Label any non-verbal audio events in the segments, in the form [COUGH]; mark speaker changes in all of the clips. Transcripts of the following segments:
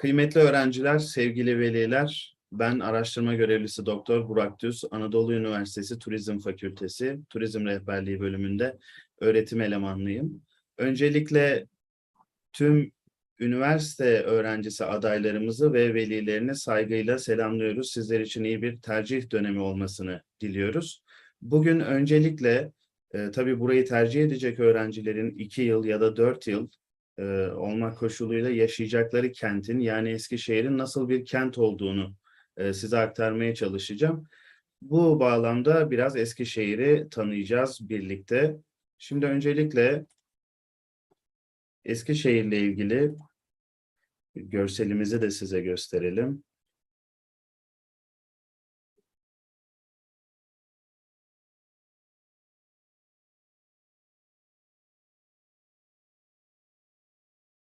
Speaker 1: Kıymetli öğrenciler, sevgili veliler, ben araştırma görevlisi Doktor Burak Düz, Anadolu Üniversitesi Turizm Fakültesi Turizm Rehberliği bölümünde öğretim elemanlıyım. Öncelikle tüm üniversite öğrencisi adaylarımızı ve velilerini saygıyla selamlıyoruz. Sizler için iyi bir tercih dönemi olmasını diliyoruz. Bugün öncelikle e, tabii burayı tercih edecek öğrencilerin iki yıl ya da dört yıl e, olmak koşuluyla yaşayacakları kentin yani Eskişehir'in nasıl bir kent olduğunu e, size aktarmaya çalışacağım. Bu bağlamda biraz Eskişehir'i tanıyacağız birlikte. Şimdi öncelikle Eskişehir'le ilgili görselimizi de size gösterelim.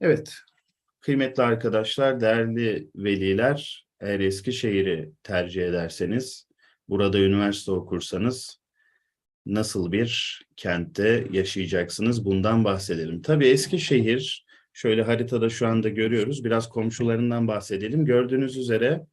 Speaker 1: Evet, kıymetli arkadaşlar, değerli veliler, eğer Eskişehir'i tercih ederseniz, burada üniversite okursanız nasıl bir kentte yaşayacaksınız bundan bahsedelim. Tabii Eskişehir, şöyle haritada şu anda görüyoruz, biraz komşularından bahsedelim. Gördüğünüz üzere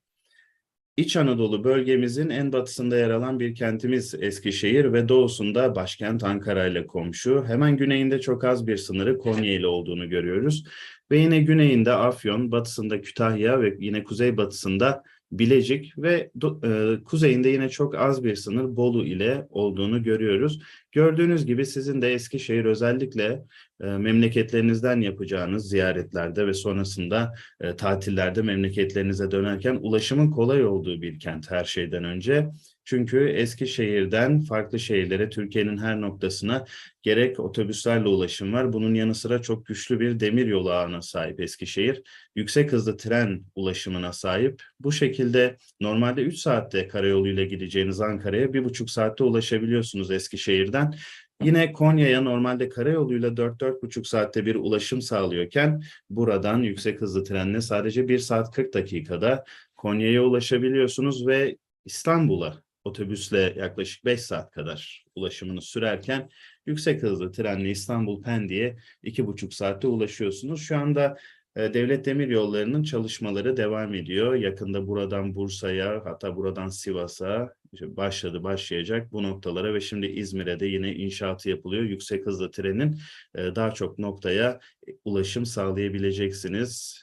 Speaker 1: İç Anadolu bölgemizin en batısında yer alan bir kentimiz Eskişehir ve doğusunda başkent Ankara ile komşu. Hemen güneyinde çok az bir sınırı Konya ile olduğunu görüyoruz. Ve yine güneyinde Afyon, batısında Kütahya ve yine kuzeybatısında Bilecik ve e, kuzeyinde yine çok az bir sınır Bolu ile olduğunu görüyoruz. Gördüğünüz gibi sizin de Eskişehir özellikle e, memleketlerinizden yapacağınız ziyaretlerde ve sonrasında e, tatillerde memleketlerinize dönerken ulaşımın kolay olduğu bir kent her şeyden önce. Çünkü Eskişehir'den farklı şehirlere, Türkiye'nin her noktasına gerek otobüslerle ulaşım var. Bunun yanı sıra çok güçlü bir demir yolu ağına sahip Eskişehir. Yüksek hızlı tren ulaşımına sahip. Bu şekilde normalde 3 saatte karayoluyla gideceğiniz Ankara'ya 1,5 saatte ulaşabiliyorsunuz Eskişehir'den. Yine Konya'ya normalde karayoluyla 4-4,5 saatte bir ulaşım sağlıyorken buradan yüksek hızlı trenle sadece 1 saat 40 dakikada Konya'ya ulaşabiliyorsunuz ve İstanbul'a otobüsle yaklaşık 5 saat kadar ulaşımını sürerken yüksek hızlı trenle İstanbul Pendik'e 2,5 saatte ulaşıyorsunuz. Şu anda e, Devlet Demir Yolları'nın çalışmaları devam ediyor. Yakında buradan Bursa'ya hatta buradan Sivas'a işte başladı başlayacak bu noktalara ve şimdi İzmir'e de yine inşaatı yapılıyor. Yüksek hızlı trenin e, daha çok noktaya ulaşım sağlayabileceksiniz.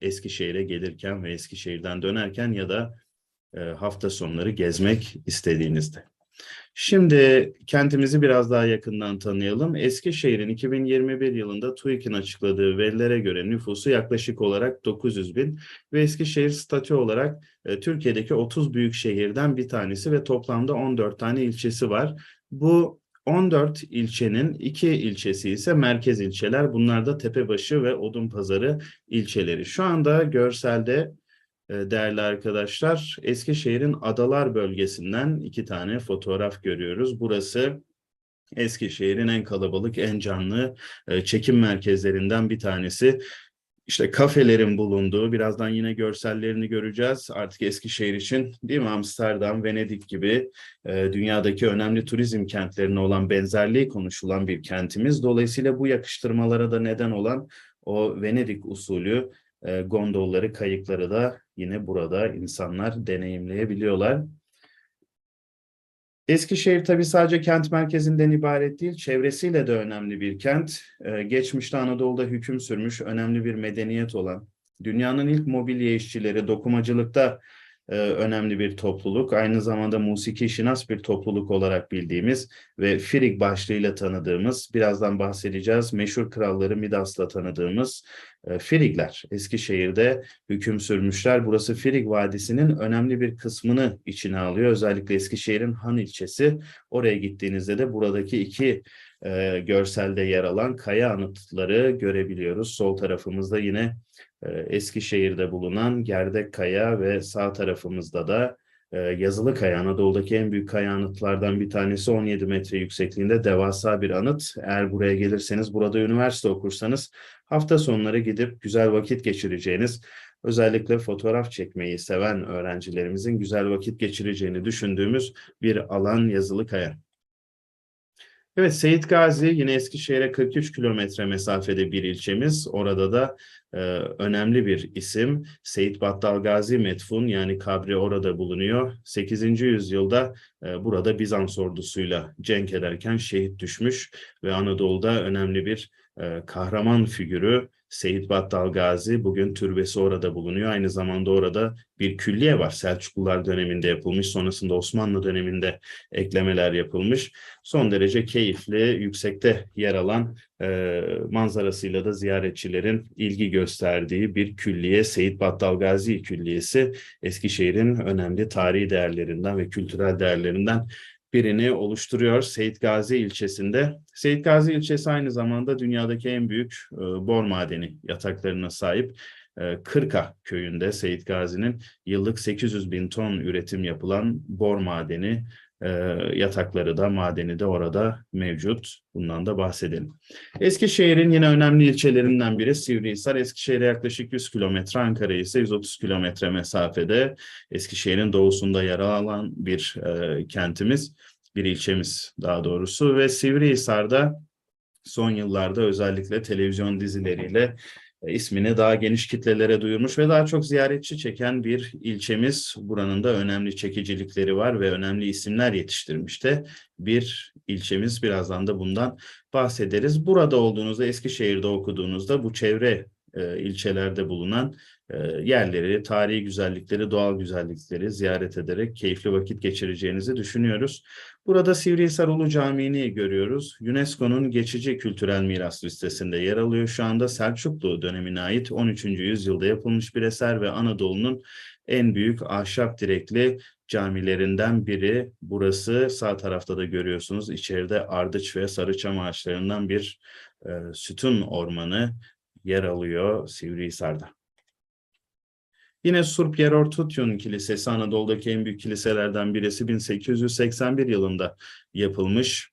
Speaker 1: Eskişehir'e gelirken ve Eskişehir'den dönerken ya da hafta sonları gezmek istediğinizde. Şimdi kentimizi biraz daha yakından tanıyalım. Eskişehir'in 2021 yılında TÜİK'in açıkladığı verilere göre nüfusu yaklaşık olarak 900 bin ve Eskişehir statü olarak e, Türkiye'deki 30 büyük şehirden bir tanesi ve toplamda 14 tane ilçesi var. Bu 14 ilçenin iki ilçesi ise merkez ilçeler. Bunlar da Tepebaşı ve Odunpazarı ilçeleri. Şu anda görselde e, değerli arkadaşlar. Eskişehir'in Adalar bölgesinden iki tane fotoğraf görüyoruz. Burası Eskişehir'in en kalabalık, en canlı e, çekim merkezlerinden bir tanesi. İşte kafelerin bulunduğu, birazdan yine görsellerini göreceğiz. Artık Eskişehir için değil mi Amsterdam, Venedik gibi e, dünyadaki önemli turizm kentlerine olan benzerliği konuşulan bir kentimiz. Dolayısıyla bu yakıştırmalara da neden olan o Venedik usulü e, gondolları, kayıkları da yine burada insanlar deneyimleyebiliyorlar. Eskişehir tabii sadece kent merkezinden ibaret değil, çevresiyle de önemli bir kent. Ee, geçmişte Anadolu'da hüküm sürmüş önemli bir medeniyet olan, dünyanın ilk mobilya işçileri, dokumacılıkta e, önemli bir topluluk. Aynı zamanda musiki şinas bir topluluk olarak bildiğimiz ve Firig başlığıyla tanıdığımız, birazdan bahsedeceğiz, meşhur kralları Midas'la tanıdığımız e, Firigler. Eskişehir'de hüküm sürmüşler. Burası Firig Vadisi'nin önemli bir kısmını içine alıyor. Özellikle Eskişehir'in Han ilçesi. Oraya gittiğinizde de buradaki iki e, görselde yer alan kaya anıtları görebiliyoruz. Sol tarafımızda yine e, Eskişehir'de bulunan Gerdek Kaya ve sağ tarafımızda da e, Yazılı Kaya, Anadolu'daki en büyük kaya anıtlardan bir tanesi 17 metre yüksekliğinde devasa bir anıt. Eğer buraya gelirseniz, burada üniversite okursanız hafta sonları gidip güzel vakit geçireceğiniz, özellikle fotoğraf çekmeyi seven öğrencilerimizin güzel vakit geçireceğini düşündüğümüz bir alan Yazılı Kaya. Evet, Seyit Gazi yine Eskişehir'e 43 kilometre mesafede bir ilçemiz. Orada da e, önemli bir isim. Seyit Battal Gazi Metfun yani kabri orada bulunuyor. 8. yüzyılda e, burada Bizans ordusuyla cenk ederken şehit düşmüş ve Anadolu'da önemli bir e, kahraman figürü Seyit Battal Gazi bugün türbesi orada bulunuyor. Aynı zamanda orada bir külliye var. Selçuklular döneminde yapılmış. Sonrasında Osmanlı döneminde eklemeler yapılmış. Son derece keyifli, yüksekte yer alan e, manzarasıyla da ziyaretçilerin ilgi gösterdiği bir külliye. Seyit Battal Gazi Külliyesi Eskişehir'in önemli tarihi değerlerinden ve kültürel değerlerinden birini oluşturuyor Seyit Gazi ilçesinde. Seyit Gazi ilçesi aynı zamanda dünyadaki en büyük e, bor madeni yataklarına sahip. E, Kırka köyünde Seyit Gazi'nin yıllık 800 bin ton üretim yapılan bor madeni e, yatakları da madeni de orada mevcut. Bundan da bahsedelim. Eskişehir'in yine önemli ilçelerinden biri Sivrihisar. Eskişehir'e yaklaşık 100 kilometre, Ankara ise 130 kilometre mesafede. Eskişehir'in doğusunda yer alan bir e, kentimiz, bir ilçemiz daha doğrusu ve Sivrihisar'da son yıllarda özellikle televizyon dizileriyle ismini daha geniş kitlelere duyurmuş ve daha çok ziyaretçi çeken bir ilçemiz. Buranın da önemli çekicilikleri var ve önemli isimler yetiştirmiş de bir ilçemiz. Birazdan da bundan bahsederiz. Burada olduğunuzda, Eskişehir'de okuduğunuzda bu çevre e, ilçelerde bulunan e, yerleri, tarihi güzellikleri, doğal güzellikleri ziyaret ederek keyifli vakit geçireceğinizi düşünüyoruz. Burada Sivrihisar Ulu Camii'ni görüyoruz. UNESCO'nun geçici kültürel miras listesinde yer alıyor. Şu anda Selçuklu dönemine ait 13. yüzyılda yapılmış bir eser ve Anadolu'nun en büyük ahşap direkli camilerinden biri. Burası sağ tarafta da görüyorsunuz. İçeride ardıç ve sarıçam ağaçlarından bir e, sütun ormanı yer alıyor Sivrihisar'da. Yine Yeror Tutyun Kilisesi Anadolu'daki en büyük kiliselerden birisi 1881 yılında yapılmış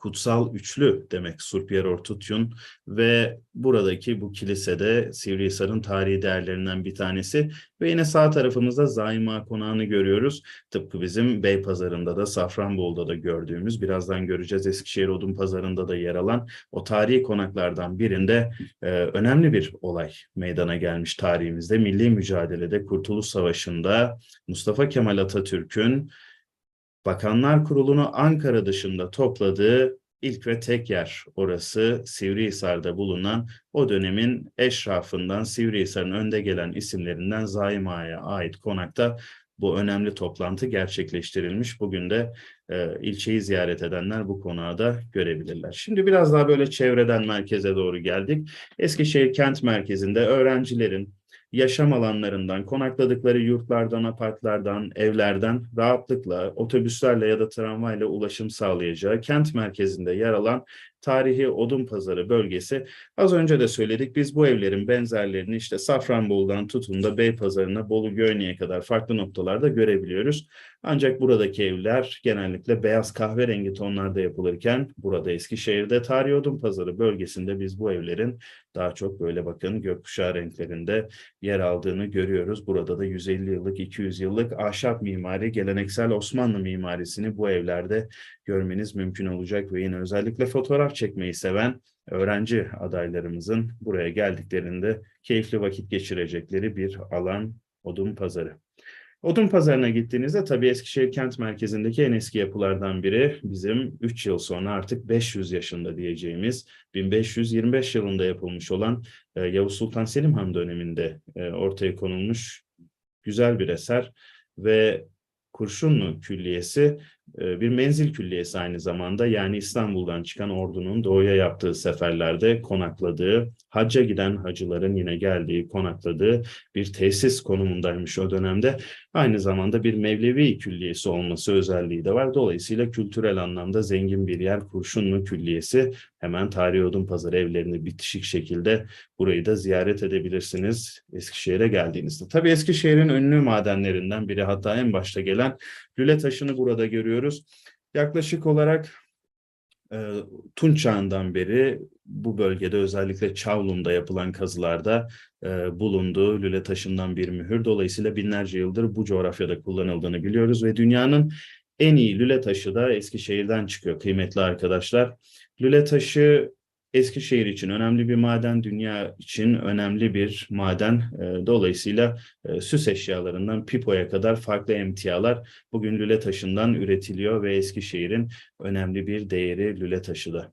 Speaker 1: kutsal üçlü demek Surpier Ortutyun ve buradaki bu kilisede Sivrihisar'ın tarihi değerlerinden bir tanesi ve yine sağ tarafımızda Zaima Konağı'nı görüyoruz. Tıpkı bizim Beypazarı'nda da Safranbolu'da da gördüğümüz birazdan göreceğiz Eskişehir Odun Pazarı'nda da yer alan o tarihi konaklardan birinde e, önemli bir olay meydana gelmiş tarihimizde. Milli mücadelede Kurtuluş Savaşı'nda Mustafa Kemal Atatürk'ün Bakanlar Kurulu'nu Ankara dışında topladığı ilk ve tek yer orası Sivrihisar'da bulunan o dönemin eşrafından Sivrihisar'ın önde gelen isimlerinden Zaima'ya ait konakta bu önemli toplantı gerçekleştirilmiş. Bugün de e, ilçeyi ziyaret edenler bu konağı da görebilirler. Şimdi biraz daha böyle çevreden merkeze doğru geldik. Eskişehir kent merkezinde öğrencilerin, yaşam alanlarından, konakladıkları yurtlardan, apartlardan, evlerden rahatlıkla otobüslerle ya da tramvayla ulaşım sağlayacağı kent merkezinde yer alan tarihi Odun Pazarı bölgesi. Az önce de söyledik biz bu evlerin benzerlerini işte Safranbolu'dan tutun da Beypazarı'na, Bolu Göyne'ye kadar farklı noktalarda görebiliyoruz. Ancak buradaki evler genellikle beyaz kahverengi tonlarda yapılırken burada Eskişehir'de Tarihi Odun Pazarı bölgesinde biz bu evlerin daha çok böyle bakın gökkuşağı renklerinde yer aldığını görüyoruz. Burada da 150 yıllık, 200 yıllık ahşap mimari, geleneksel Osmanlı mimarisini bu evlerde görmeniz mümkün olacak ve yine özellikle fotoğraf çekmeyi seven öğrenci adaylarımızın buraya geldiklerinde keyifli vakit geçirecekleri bir alan Odun Pazarı. Odun Pazarı'na gittiğinizde tabii Eskişehir kent merkezindeki en eski yapılardan biri bizim 3 yıl sonra artık 500 yaşında diyeceğimiz 1525 yılında yapılmış olan e, Yavuz Sultan Selim Han döneminde e, ortaya konulmuş güzel bir eser ve Kurşunlu Külliyesi bir menzil külliyesi aynı zamanda yani İstanbul'dan çıkan ordunun doğuya yaptığı seferlerde konakladığı, hacca giden hacıların yine geldiği, konakladığı bir tesis konumundaymış o dönemde. Aynı zamanda bir Mevlevi külliyesi olması özelliği de var. Dolayısıyla kültürel anlamda zengin bir yer Kurşunlu Külliyesi. Hemen Tarihi Odun Pazarı evlerini bitişik şekilde burayı da ziyaret edebilirsiniz Eskişehir'e geldiğinizde. Tabii Eskişehir'in ünlü madenlerinden biri hatta en başta gelen lüle taşını burada görüyoruz. Yaklaşık olarak e, Tunç çağından beri bu bölgede özellikle Çavlum'da yapılan kazılarda e, bulunduğu lüle taşından bir mühür. Dolayısıyla binlerce yıldır bu coğrafyada kullanıldığını biliyoruz ve dünyanın en iyi lüle taşı da Eskişehir'den çıkıyor kıymetli arkadaşlar. Lüle taşı Eskişehir için önemli bir maden, dünya için önemli bir maden. E, Dolayısıyla e, süs eşyalarından pipoya kadar farklı emtialar bugün lüle taşından üretiliyor ve Eskişehir'in önemli bir değeri lüle taşı da.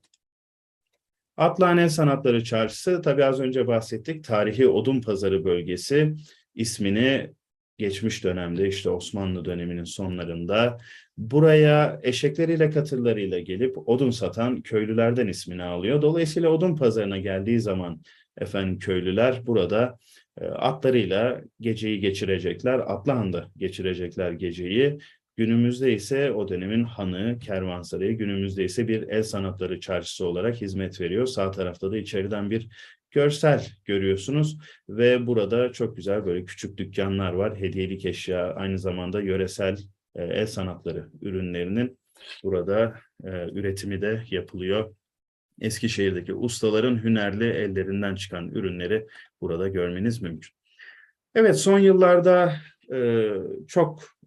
Speaker 1: Atlan El Sanatları Çarşısı, tabii az önce bahsettik, tarihi Odun Pazarı bölgesi ismini geçmiş dönemde işte Osmanlı döneminin sonlarında buraya eşekleriyle katırlarıyla gelip odun satan köylülerden ismini alıyor. Dolayısıyla odun pazarına geldiği zaman efendim köylüler burada e, atlarıyla geceyi geçirecekler. Atlıhan'da geçirecekler geceyi. Günümüzde ise o dönemin hanı, kervansarayı, günümüzde ise bir el sanatları çarşısı olarak hizmet veriyor. Sağ tarafta da içeriden bir görsel görüyorsunuz ve burada çok güzel böyle küçük dükkanlar var. Hediyelik eşya, aynı zamanda yöresel e, el sanatları ürünlerinin burada e, üretimi de yapılıyor. Eskişehir'deki ustaların hünerli ellerinden çıkan ürünleri burada görmeniz mümkün. Evet son yıllarda e, çok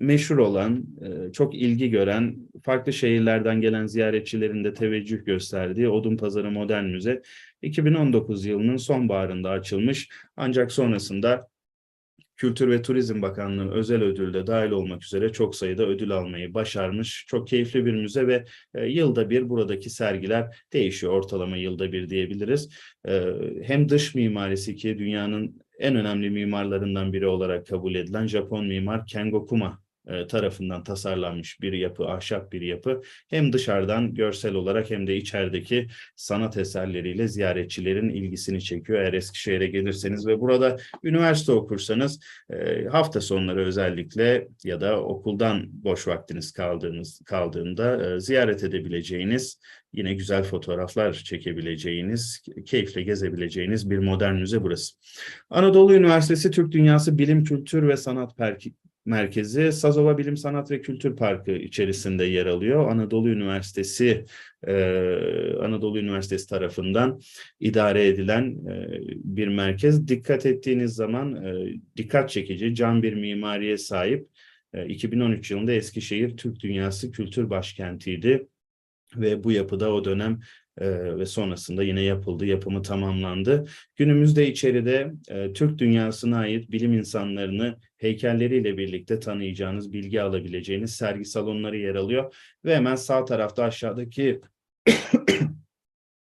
Speaker 1: meşhur olan, e, çok ilgi gören, farklı şehirlerden gelen ziyaretçilerin de teveccüh gösterdiği Odunpazarı Modern Müze 2019 yılının sonbaharında açılmış ancak sonrasında Kültür ve Turizm Bakanlığı özel ödülde dahil olmak üzere çok sayıda ödül almayı başarmış. Çok keyifli bir müze ve e, yılda bir buradaki sergiler değişiyor. Ortalama yılda bir diyebiliriz. E, hem dış mimarisi ki dünyanın en önemli mimarlarından biri olarak kabul edilen Japon mimar Kengo Kuma tarafından tasarlanmış bir yapı, ahşap bir yapı. Hem dışarıdan görsel olarak hem de içerideki sanat eserleriyle ziyaretçilerin ilgisini çekiyor. Eğer Eskişehir'e gelirseniz ve burada üniversite okursanız e, hafta sonları özellikle ya da okuldan boş vaktiniz kaldığınız kaldığında e, ziyaret edebileceğiniz yine güzel fotoğraflar çekebileceğiniz, keyifle gezebileceğiniz bir modern müze burası. Anadolu Üniversitesi Türk Dünyası Bilim, Kültür ve Sanat merkezi Sazova Bilim Sanat ve Kültür Parkı içerisinde yer alıyor. Anadolu Üniversitesi e, Anadolu Üniversitesi tarafından idare edilen e, bir merkez. Dikkat ettiğiniz zaman e, dikkat çekici, can bir mimariye sahip. E, 2013 yılında Eskişehir Türk Dünyası Kültür Başkenti'ydi ve bu yapıda o dönem ve sonrasında yine yapıldı, yapımı tamamlandı. Günümüzde içeride Türk dünyasına ait bilim insanlarını heykelleriyle birlikte tanıyacağınız, bilgi alabileceğiniz sergi salonları yer alıyor. Ve hemen sağ tarafta aşağıdaki [COUGHS]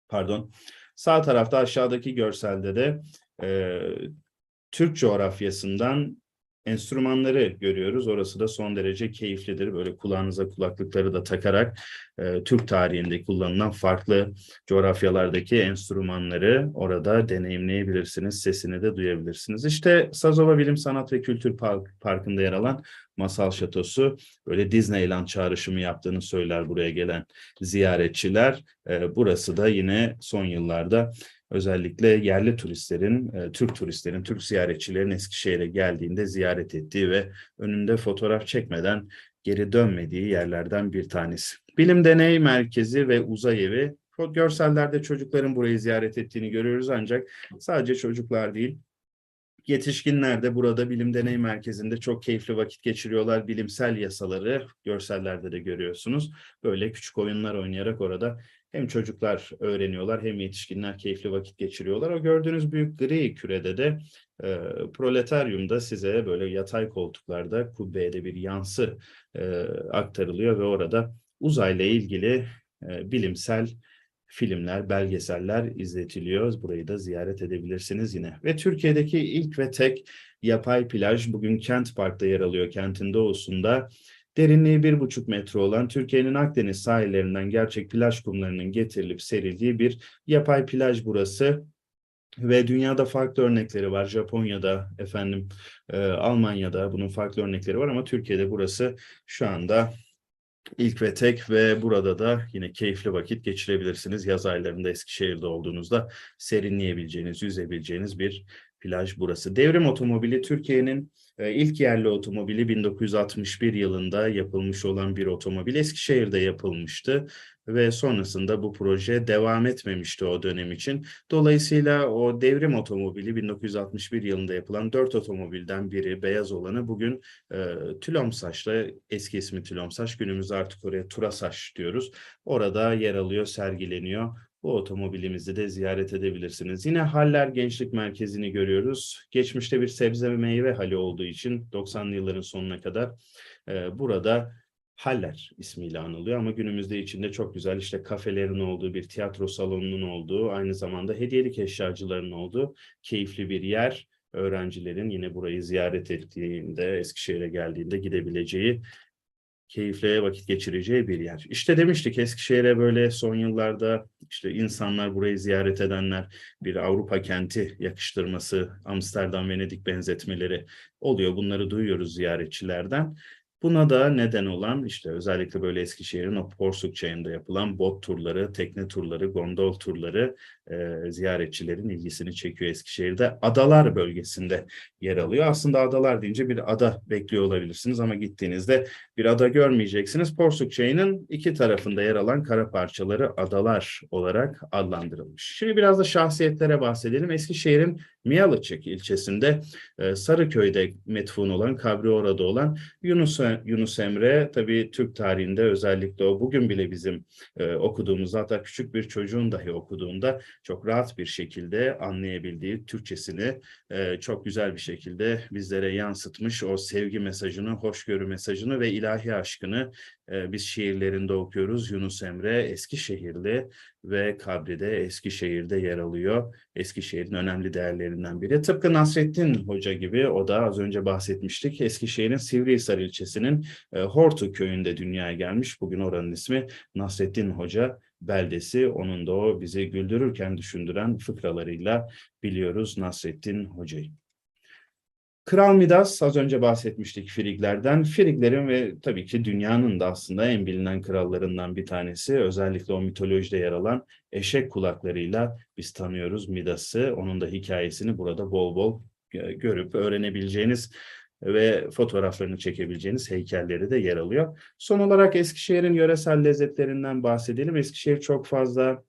Speaker 1: pardon, sağ tarafta aşağıdaki görselde de e, Türk coğrafyasından enstrümanları görüyoruz. Orası da son derece keyiflidir. Böyle kulağınıza kulaklıkları da takarak e, Türk tarihinde kullanılan farklı coğrafyalardaki enstrümanları orada deneyimleyebilirsiniz. Sesini de duyabilirsiniz. İşte Sazova Bilim Sanat ve Kültür Park, Parkı'nda yer alan Masal Şatosu böyle Disneyland çağrışımı yaptığını söyler buraya gelen ziyaretçiler. E, burası da yine son yıllarda özellikle yerli turistlerin, e, Türk turistlerin, Türk ziyaretçilerin Eskişehir'e geldiğinde ziyaret ettiği ve önünde fotoğraf çekmeden geri dönmediği yerlerden bir tanesi. Bilim Deney Merkezi ve Uzay Evi görsellerde çocukların burayı ziyaret ettiğini görüyoruz ancak sadece çocuklar değil, Yetişkinler de burada bilim deney merkezinde çok keyifli vakit geçiriyorlar. Bilimsel yasaları görsellerde de görüyorsunuz. Böyle küçük oyunlar oynayarak orada hem çocuklar öğreniyorlar hem yetişkinler keyifli vakit geçiriyorlar. O gördüğünüz büyük gri kürede de e, proletaryumda size böyle yatay koltuklarda kubbede bir yansı e, aktarılıyor ve orada uzayla ilgili e, bilimsel filmler, belgeseller izletiliyor. Burayı da ziyaret edebilirsiniz yine. Ve Türkiye'deki ilk ve tek yapay plaj bugün Kent Park'ta yer alıyor. Kentin doğusunda derinliği bir buçuk metre olan Türkiye'nin Akdeniz sahillerinden gerçek plaj kumlarının getirilip serildiği bir yapay plaj burası. Ve dünyada farklı örnekleri var. Japonya'da, efendim e, Almanya'da bunun farklı örnekleri var ama Türkiye'de burası şu anda ilk ve tek ve burada da yine keyifli vakit geçirebilirsiniz. Yaz aylarında Eskişehir'de olduğunuzda serinleyebileceğiniz, yüzebileceğiniz bir plaj burası. Devrim otomobili Türkiye'nin ilk yerli otomobili 1961 yılında yapılmış olan bir otomobil. Eskişehir'de yapılmıştı ve sonrasında bu proje devam etmemişti o dönem için. Dolayısıyla o devrim otomobili 1961 yılında yapılan dört otomobilden biri beyaz olanı bugün e, Tülomsaç'ta eski ismi Tülomsaç günümüzde artık oraya Turasaç diyoruz. Orada yer alıyor, sergileniyor. Bu otomobilimizi de ziyaret edebilirsiniz. Yine Haller Gençlik Merkezi'ni görüyoruz. Geçmişte bir sebze ve meyve hali olduğu için 90'lı yılların sonuna kadar e, burada Haller ismiyle anılıyor ama günümüzde içinde çok güzel işte kafelerin olduğu bir tiyatro salonunun olduğu aynı zamanda hediyelik eşyacıların olduğu keyifli bir yer. Öğrencilerin yine burayı ziyaret ettiğinde Eskişehir'e geldiğinde gidebileceği keyifle vakit geçireceği bir yer. İşte demiştik Eskişehir'e böyle son yıllarda işte insanlar burayı ziyaret edenler bir Avrupa kenti yakıştırması, Amsterdam, Venedik benzetmeleri oluyor. Bunları duyuyoruz ziyaretçilerden. Buna da neden olan işte özellikle böyle Eskişehir'in o Porsuk çayında yapılan bot turları, tekne turları, gondol turları e, ziyaretçilerin ilgisini çekiyor Eskişehir'de. Adalar bölgesinde yer alıyor. Aslında adalar deyince bir ada bekliyor olabilirsiniz ama gittiğinizde bir ada görmeyeceksiniz. Porsuk çayının iki tarafında yer alan kara parçaları adalar olarak adlandırılmış. Şimdi biraz da şahsiyetlere bahsedelim. Eskişehir'in Miyalıçık ilçesinde e, Sarıköy'de metfun olan, kabri orada olan Yunus, Yunus Emre tabii Türk tarihinde özellikle o bugün bile bizim e, okuduğumuz hatta küçük bir çocuğun dahi okuduğunda çok rahat bir şekilde anlayabildiği Türkçesini e, çok güzel bir şekilde bizlere yansıtmış o sevgi mesajını, hoşgörü mesajını ve ilahi aşkını e, biz şiirlerinde okuyoruz. Yunus Emre Eskişehirli ve kabri de Eskişehir'de yer alıyor. Eskişehir'in önemli değerlerinden biri. Tıpkı Nasrettin Hoca gibi o da az önce bahsetmiştik. Eskişehir'in Sivrihisar ilçesinin e, Hortu köyünde dünyaya gelmiş. Bugün oranın ismi Nasrettin Hoca beldesi. Onun da o bizi güldürürken düşündüren fıkralarıyla biliyoruz Nasrettin Hoca'yı. Kral Midas az önce bahsetmiştik Friglerden. Friglerin ve tabii ki dünyanın da aslında en bilinen krallarından bir tanesi. Özellikle o mitolojide yer alan eşek kulaklarıyla biz tanıyoruz Midas'ı. Onun da hikayesini burada bol bol görüp öğrenebileceğiniz ve fotoğraflarını çekebileceğiniz heykelleri de yer alıyor. Son olarak Eskişehir'in yöresel lezzetlerinden bahsedelim. Eskişehir çok fazla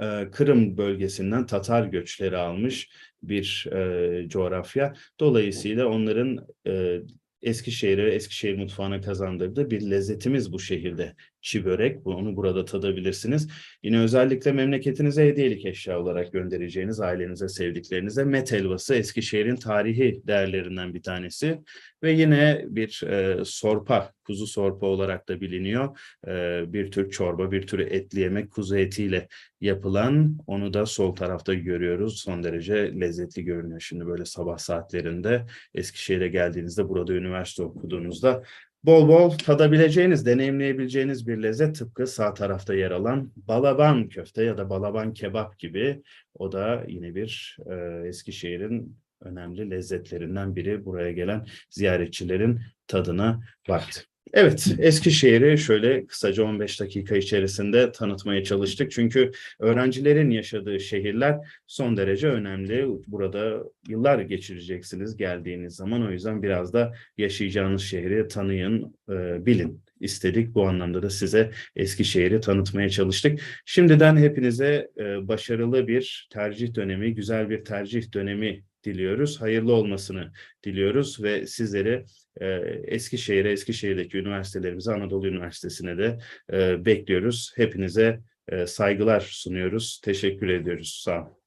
Speaker 1: e, Kırım bölgesinden Tatar göçleri almış bir e, coğrafya. Dolayısıyla onların e, Eskişehir'e, Eskişehir mutfağına kazandırdığı bir lezzetimiz bu şehirde. Çi börek, bunu burada tadabilirsiniz. Yine özellikle memleketinize hediyelik eşya olarak göndereceğiniz ailenize, sevdiklerinize met helvası Eskişehir'in tarihi değerlerinden bir tanesi. Ve yine bir e, sorpa, kuzu sorpa olarak da biliniyor. E, bir tür çorba, bir tür etli yemek kuzu etiyle yapılan. Onu da sol tarafta görüyoruz. Son derece lezzetli görünüyor şimdi böyle sabah saatlerinde. Eskişehir'e geldiğinizde, burada üniversite okuduğunuzda bol bol tadabileceğiniz, deneyimleyebileceğiniz bir lezzet tıpkı sağ tarafta yer alan balaban köfte ya da balaban kebap gibi. O da yine bir e, Eskişehir'in önemli lezzetlerinden biri buraya gelen ziyaretçilerin tadına baktı. Evet, Eskişehir'i şöyle kısaca 15 dakika içerisinde tanıtmaya çalıştık. Çünkü öğrencilerin yaşadığı şehirler son derece önemli. Burada yıllar geçireceksiniz geldiğiniz zaman. O yüzden biraz da yaşayacağınız şehri tanıyın, e, bilin istedik. Bu anlamda da size Eskişehir'i tanıtmaya çalıştık. Şimdiden hepinize e, başarılı bir tercih dönemi, güzel bir tercih dönemi diliyoruz. Hayırlı olmasını diliyoruz ve sizleri e, Eskişehir'e, Eskişehir'deki üniversitelerimize, Anadolu Üniversitesi'ne de e, bekliyoruz. Hepinize e, saygılar sunuyoruz. Teşekkür ediyoruz. Sağ olun.